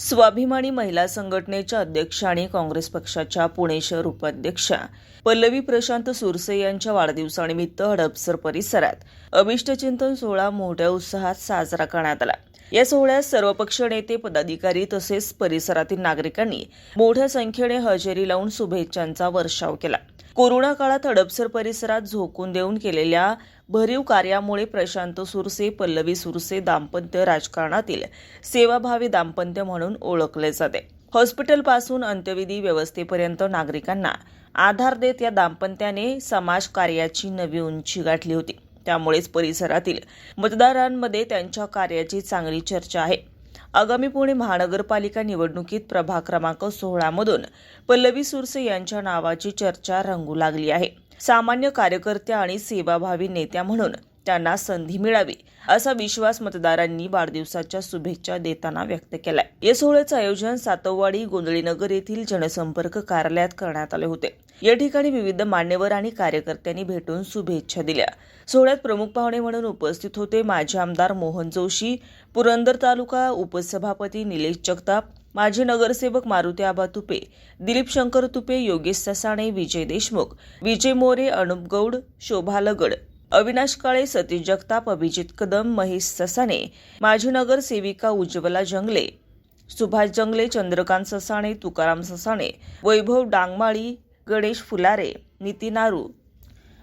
स्वाभिमानी महिला संघटनेच्या अध्यक्ष आणि काँग्रेस पक्षाच्या पुणे शहर उपाध्यक्षा पल्लवी प्रशांत सुरसे यांच्या वाढदिवसानिमित्त हडपसर परिसरात अभिष्टचिंतन सोहळा मोठ्या उत्साहात साजरा करण्यात आला. या सोहळ्यात सर्वपक्ष नेते पदाधिकारी तसेच परिसरातील नागरिकांनी मोठ्या संख्येने हजेरी लावून शुभेच्छांचा वर्षाव केला. कोरोना काळात हडपसर परिसरात झोकून देऊन केलेल्या भरीव कार्यामुळे प्रशांत सुरसे पल्लवी सुरसे दाम्पत्य राजकारणातील सेवाभावी दाम्पत्य म्हणून ओळखले जाते. हॉस्पिटलपासून अंत्यविधी व्यवस्थेपर्यंत नागरिकांना आधार देत या दाम्पत्याने समाज कार्याची नवी उंची गाठली होती. त्यामुळेच परिसरातील मतदारांमध्ये त्यांच्या कार्याची चांगली चर्चा आहे. आगामी पुणे महानगरपालिका निवडणुकीत प्रभाग क्रमांक सोहळामधून पल्लवी सुरसे यांच्या नावाची चर्चा रंगू लागली आहे. सामान्य कार्यकर्त्या आणि सेवाभावी नेत्या म्हणून त्यांना संधी मिळावी असा विश्वास मतदारांनी वाढदिवसाच्या शुभेच्छा देताना व्यक्त केलाय. या सोहळ्याचं आयोजन सातववाडी गोंधळीनगर येथील जनसंपर्क कार्यालयात करण्यात आले होते. या ठिकाणी विविध मान्यवर आणि कार्यकर्त्यांनी भेटून शुभेच्छा दिल्या. सोहळ्यात प्रमुख पाहुणे म्हणून उपस्थित होते माजी आमदार मोहन जोशी पुरंदर तालुका उपसभापती निलेश जगताप माजी नगरसेवक मारुती आबा तुपे दिलीप शंकर तुपे योगेश ससाणे विजय देशमुख विजय मोरे अनुप गौड शोभा लगड अविनाश काळे सतीश जगताप अभिजित कदम महेश ससाणे माजी नगरसेविका उज्ज्वला जंगले सुभाष जंगले चंद्रकांत ससाणे तुकाराम ससाणे वैभव डांगमाळी गणेश फुलारे नितीन नारू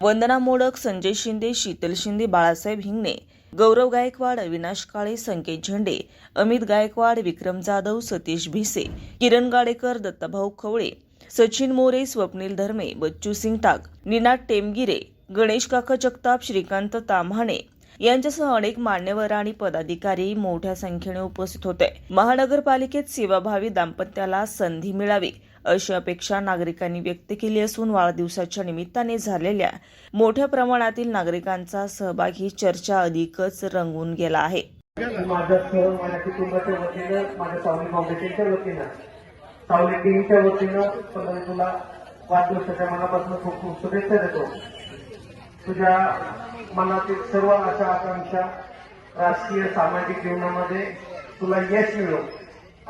वंदना मोडक संजय शिंदे शीतल शिंदे बाळासाहेब हिंगणे गौरव गायकवाड अविनाश काळे संकेत झेंडे अमित गायकवाड विक्रम जाधव सतीश भिसे किरण गाडेकर दत्ताभाऊ खवळे सचिन मोरे स्वप्नील धर्मे बच्चू सिंग टाक निनाद टेमगिरे गणेश काका जगताप श्रीकांत ताम्हाणे यांच्यासह अनेक मान्यवर आणि पदाधिकारी मोठ्या संख्येने उपस्थित होते. महानगरपालिकेत सेवाभावी दाम्पत्याला संधी मिळावी अशी अपेक्षा नागरिकांनी व्यक्त केली असून वाढदिवसाच्या निमित्ताने झालेल्या मोठ्या प्रमाणातील नागरिकांचा सहभाग ही चर्चा अधिकच रंगून गेला आहे. माझ्या माझ्या कुटुंबाच्या वतीनं माझ्या सावली फाउंडेशनच्या वतीनं सावली टीमच्या वतीनं तुला वाढदिवसाच्या मनापासून खूप खूप शुभेच्छा देतो. तुझ्या मनातील सर्व आशा आकांक्षा राजकीय सामाजिक जीवनामध्ये तुला यश मिळो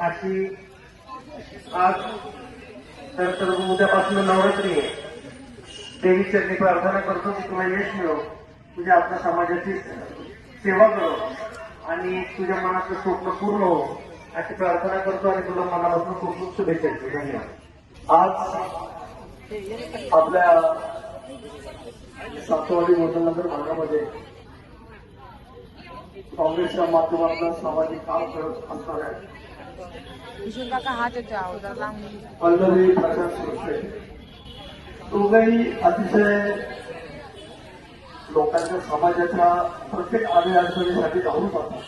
अशी आज तर तर उद्यापासून नवरात्री आहे. देवी चरणी प्रार्थना करतो की तुला यश मिळो तुझ्या आपल्या समाजाची सेवा करो आणि तुझ्या मनाचं स्वप्न पूर्ण हो अशी प्रार्थना करतो आणि तुला मनापासून खूप खूप शुभेच्छा धन्यवाद. आज आपल्या सातवाडी मोठनगर भागामध्ये काँग्रेसच्या माध्यमातून सामाजिक काम करत लांब पल्लवी प्रशांत सुरसे दोघंही अतिशय लोकांच्या समाजाच्या प्रत्येक अडचणीसाठी धावून जातात.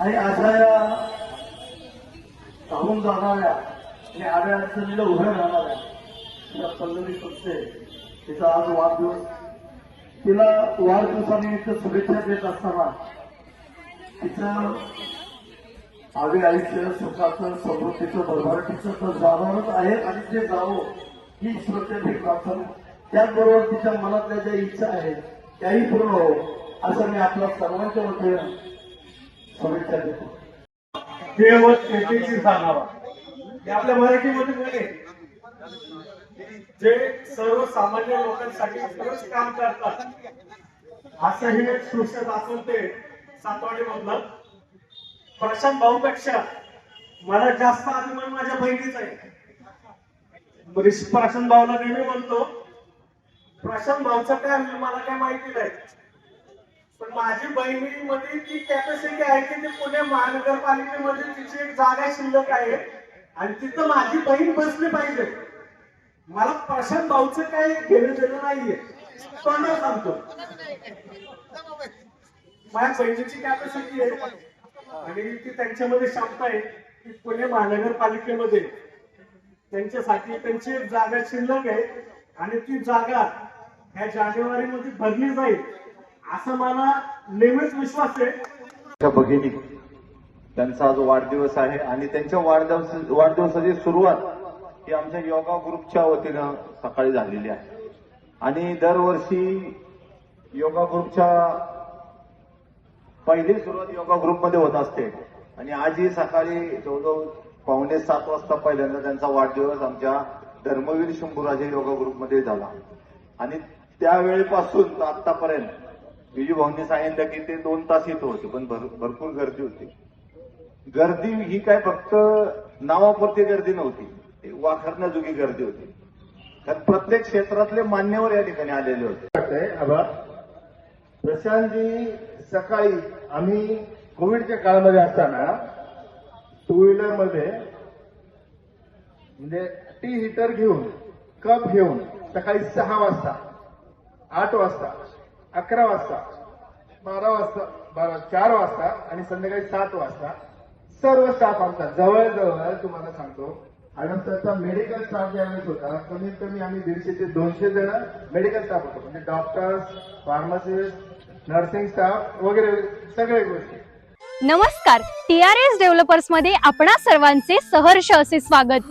आणि अशा या धावून जाणाऱ्या आणि अडचणीला उभ्या राहणाऱ्या या पल्लवी सुरसे तिचा आज वाढदिवस तिला वाढदिवसानिमित्त शुभेच्छा देत असताना तिचं आवे आयुष्य सुखाचं समृद्धीचं भरभराटीचं तर जाणारच आहे आणि ते जावं ही श्रद्धा प्रार्थना त्याचबरोबर तिच्या मनातल्या ज्या इच्छा आहेत त्याही पूर्ण हो असं मी आपल्या सर्वांच्या वतीनं शुभेच्छा देतो. देव शेतीची सांगावा हे आपल्या मराठीमध्ये म्हणे जे सर्वसामान्य लोकांसाठी खरंच काम करतात असं हे एक दृश्य दाखवते सातवाडी मधलं प्रशांत भाऊपेक्षा मला जास्त अभिमान माझ्या बहिणीचा आहे. म्हणजे प्रशांत भाऊला नेहमी म्हणतो प्रशांत भाऊचा काय मला काय माहिती नाही. पण माझी बहिणीमध्ये ती कॅपॅसिटी आहे की ती पुणे महानगरपालिकेमध्ये तिची एक जागा शिल्लक आहे आणि तिथं माझी बहीण बसली पाहिजे. मला प्रशांत भाऊचं काही घेणं देणं नाहीये. तोंड सांगतो. माझ्या बहिणीची कॅपॅसिटी आहे. आणि ती त्यांच्यामध्ये क्षमता आहे. की पुणे महानगरपालिकेमध्ये. त्यांच्यासाठी त्यांची एक जागा शिल्लक आहे. आणि ती जागा ह्या जानेवारीमध्ये भरली जाईल असं मला नेहमीच विश्वास आहे. त्या भगिनी त्यांचा आज वाढदिवस आहे. आणि त्यांच्या वाढदिवस वाढदिवसाची सुरुवात ही आमच्या योगा ग्रुपच्या वतीनं सकाळी झालेली आहे. आणि दरवर्षी योगा ग्रुपच्या पहिली सुरुवात योगा ग्रुपमध्ये होत असते. आणि आजही सकाळी जवळजवळ पावणे सात वाजता पहिल्यांदा त्यांचा वाढदिवस आमच्या धर्मवीर शंभूराजे योगा ग्रुपमध्ये झाला. आणि त्यावेळेपासून आतापर्यंत विजू भाऊंनी सांगितलं की ते दोन तास येत होते पण भरपूर गर्दी होती. गर्दी ही काय फक्त नावापुरती गर्दी नव्हती. वाखरण्याजोगी गर्दी होती. त्यात प्रत्येक क्षेत्रातले मान्यवर या ठिकाणी आलेले होते. वाटतंय आभार प्रशांतजी सकाळी आम्ही कोविडच्या काळामध्ये असताना टू व्हीलरमध्ये म्हणजे टी हिटर घेऊन कप घेऊन सकाळी सहा वाजता आठ वाजता अकरा वाजता बारा वाजता बारा चार वाजता आणि संध्याकाळी सात वाजता सर्व स्टाफ आमचा जवळजवळ तुम्हाला सांगतो आणि त्याचा मेडिकल स्टाफ ज्यावेळेस होता कमीत कमी आम्ही दीडशे ते दोनशे जण मेडिकल स्टाफ होतो. म्हणजे डॉक्टर्स फार्मासिस्ट नर्सिंग स्टाफ वगैरे सगळे गोष्टी. नमस्कार टी आर एस डेव्हलपर्समध्ये आपणा सर्वांचे सहर्ष असे स्वागत.